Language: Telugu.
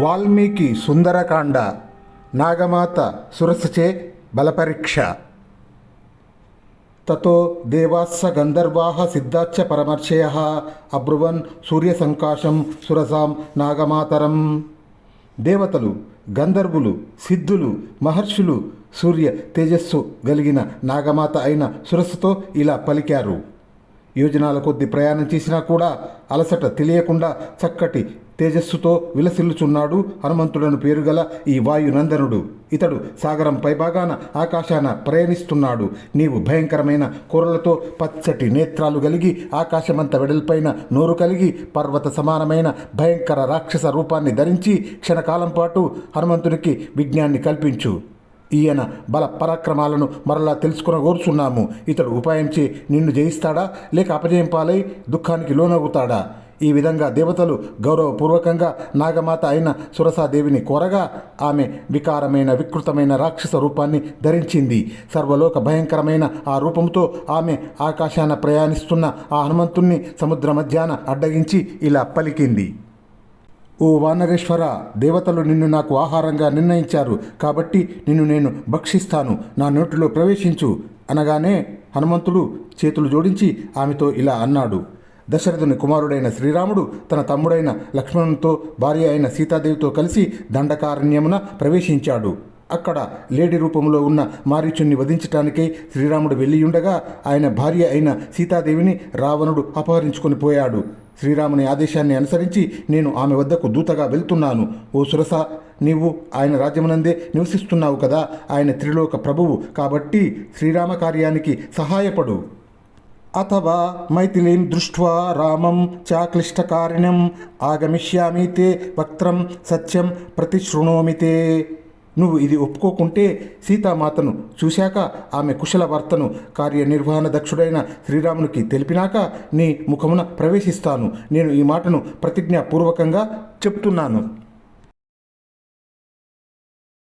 వాల్మీకి సుందరకాండ నాగమాత సురసచే బలపరీక్ష. తతో దేవాస్స గంధర్వాహ సిద్ధాచ్చ పరమర్షయ అబ్రువన్ సూర్యసంకాశం సురసాం నాగమాతరం. దేవతలు గంధర్వులు సిద్ధులు మహర్షులు సూర్య తేజస్సు కలిగిన నాగమాత అయిన సురస్సుతో ఇలా పలికారు. యోజనాల కొద్ది ప్రయాణం చేసినా కూడా అలసట తెలియకుండా చక్కటి తేజస్సుతో విలసిల్లుచున్నాడు హనుమంతుడను పేరుగల ఈ వాయునందనుడు. ఇతడు సాగరం పైభాగాన ఆకాశాన ప్రయాణిస్తున్నాడు. నీవు భయంకరమైన కూరలతో పచ్చటి నేత్రాలు కలిగి ఆకాశమంత వెడల్పైన నోరు కలిగి పర్వత సమానమైన భయంకర రాక్షస రూపాన్ని ధరించి క్షణకాలం పాటు హనుమంతునికి విజ్ఞాన్ని కల్పించు. ఈయన బల పరాక్రమాలను మరలా తెలుసుకున కోరుచున్నాము. ఇతడు ఉపాయంచే నిన్ను జయిస్తాడా? లేక అపజయం పాలై దుఃఖానికి లోనవుతాడా? ఈ విధంగా దేవతలు గౌరవపూర్వకంగా నాగమాత అయిన సురసాదేవిని కోరగా ఆమె వికారమైన వికృతమైన రాక్షస రూపాన్ని ధరించింది. సర్వలోక భయంకరమైన ఆ రూపంతో ఆమె ఆకాశాన ప్రయాణిస్తున్న ఆ హనుమంతుణ్ణి సముద్ర మధ్యాన అడ్డగించి ఇలా పలికింది. ఓ వానరేశ్వర దేవతలు నిన్ను నాకు ఆహారంగా నిర్ణయించారు. కాబట్టి నిన్ను నేను భక్షిస్తాను. నా నోటిలో ప్రవేశించు. అనగానే హనుమంతుడు చేతులు జోడించి ఆమెతో ఇలా అన్నాడు. దశరథుని కుమారుడైన శ్రీరాముడు తన తమ్ముడైన లక్ష్మణునితో భార్య అయిన సీతాదేవితో కలిసి దండకారణ్యమున ప్రవేశించాడు. అక్కడ లేడి రూపంలో ఉన్న మారీచుని వధించటానికై శ్రీరాముడు వెళ్ళియుండగా ఆయన భార్య అయిన సీతాదేవిని రావణుడు అపహరించుకొని పోయాడు. శ్రీరాముని ఆదేశాన్ని అనుసరించి నేను ఆమె వద్దకు దూతగా వెళ్తున్నాను. ఓ సురస నీవు ఆయన రాజ్యమునందే నివసిస్తున్నావు కదా ఆయన త్రిలోక ప్రభువు కాబట్టి శ్రీరామ కార్యానికి సహాయపడు. అథవా మైథిలీం దృష్ట్వా రామం చాక్లిష్టకారిణ్యం ఆగమిష్యామి తే వక్త్రం సత్యం ప్రతిశృణోమి తే నువ్వు ఇది ఒప్పుకోకుంటే సీతామాతను చూశాక ఆమె కుశల వార్తను కార్యనిర్వహణ దక్షుడైన శ్రీరామునికి తెలిపినాక నీ ముఖమున ప్రవేశిస్తాను. నేను ఈ మాటను ప్రతిజ్ఞాపూర్వకంగా చెప్తున్నాను.